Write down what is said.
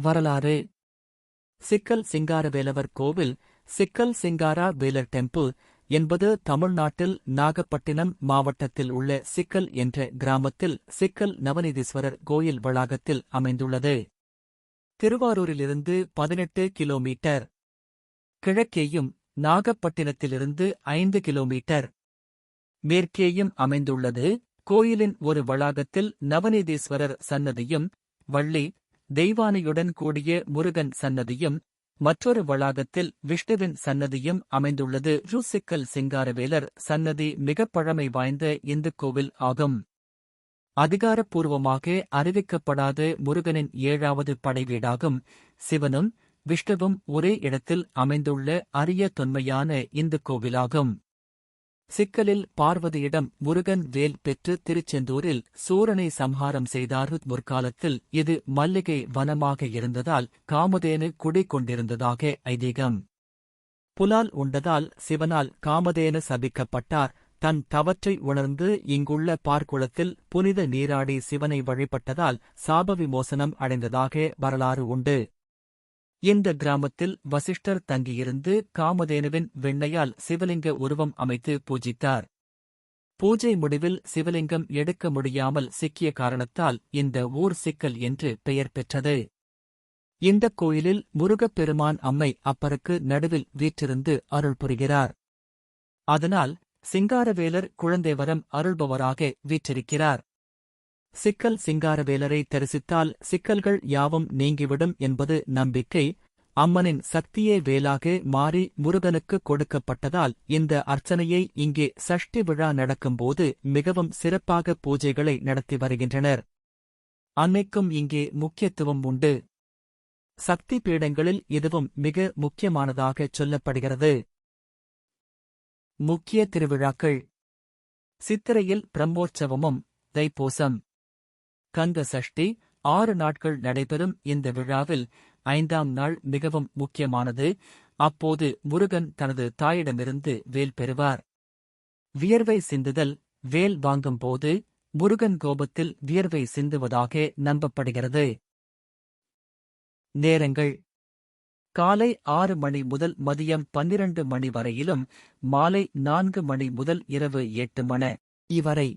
வரலாறு. சிக்கல் சிங்காரவேலவர் கோவில் சிக்கல் சிங்காரா வேலர் டெம்பிள் என்பது தமிழ்நாட்டில் நாகப்பட்டினம் மாவட்டத்தில் உள்ள சிக்கல் என்ற கிராமத்தில் சிக்கல் நவநீதீஸ்வரர் கோயில் வளாகத்தில் அமைந்துள்ளது. திருவாரூரிலிருந்து பதினெட்டு கிலோமீட்டர். கிழக்கேயும் நாகப்பட்டினத்திலிருந்து ஐந்து கிலோமீட்டர். மேற்கேயும் அமைந்துள்ளது. கோயிலின் ஒரு வளாகத்தில் நவநீதீஸ்வரர் சன்னதியும் வள்ளி தெய்வானையுடன் கூடிய முருகன் சன்னதியும் மற்றொரு வளாகத்தில் விஷ்ணுவின் சன்னதியும் அமைந்துள்ளது. ருசிக்கல் சிங்காரவேலர் சன்னதி மிகப் பழமை வாய்ந்த இந்து கோவில் ஆகும். அதிகாரப்பூர்வமாக அறிவிக்கப்படாத முருகனின் ஏழாவது படைவீடாகும் சிவனும் விஷ்ணுவும் ஒரே இடத்தில் அமைந்துள்ள அரிய தொன்மையான இந்து கோவிலாகும். சிக்கலில் பார்வதியிடம் முருகன் வேல் பெற்று திருச்செந்தூரில் சூரனை சம்ஹாரம் செய்தார் முற்காலத்தில் இது மல்லிகை வனமாக இருந்ததால் காமதேனு குடிகொண்டிருந்ததாக ஐதீகம். புலால் உண்டதால் சிவனால் காமதேனு சபிக்கப்பட்டார். தன் தவற்றை உணர்ந்து இங்குள்ள பார்க்குளத்தில் புனித நீராடி சிவனை வழிபட்டதால் சாப விமோசனம் அடைந்ததாக வரலாறு உண்டு. இந்த கிராமத்தில் வசிஷ்டர் தங்கியிருந்து காமதேனுவின் வெண்ணையால் சிவலிங்க உருவம் அமைத்து பூஜித்தார். பூஜை முடிவில் சிவலிங்கம் எடுக்க முடியாமல் சிக்கிய காரணத்தால் இந்த ஊர் சிக்கல் என்று பெயர் பெற்றது. இந்தக் கோயிலில் முருகப்பெருமான் அம்மை அப்பருக்கு நடுவில் வீற்றிருந்து அருள் புரிகிறார். அதனால் சிங்காரவேலர் குழந்தைவரம் அருள்பவராக வீற்றிருக்கிறார். சிக்கல் சிங்காரவேலரை தரிசித்தால் சிக்கல்கள் யாவும் நீங்கிவிடும் என்பது நம்பிக்கை அம்மனின் சக்தியே வேலாக மாறி முருகனுக்கு கொடுக்கப்பட்டதால் இந்த அர்ச்சனையை இங்கே சஷ்டி விழா நடக்கும்போது மிகவும் சிறப்பாக பூஜைகளை நடத்தி வருகின்றனர். அன்னைக்கும் இங்கே முக்கியத்துவம் உண்டு. சக்தி பீடங்களில் இதுவும் மிக முக்கியமானதாகச் சொல்லப்படுகிறது. முக்கிய திருவிழாக்கள். சித்திரையில் பிரம்மோற்சவமும் தைப்பூசம். கந்த சஷ்டி ஆறு நாட்கள் நடைபெறும் இந்த விழாவில் ஐந்தாம் நாள் மிகவும் முக்கியமானது. அப்போது முருகன் தனது தாயிடமிருந்து வேல் பெறுவார். வியர்வை சிந்துதல் வேல் வாங்கும் போது முருகன் கோபத்தில் வியர்வை சிந்துவதாக நம்பப்படுகிறது. நேரங்கள். காலை ஆறு மணி முதல் மதியம் பன்னிரண்டு மணி வரையிலும் மாலை நான்கு மணி முதல் இரவு எட்டு மணி இவரை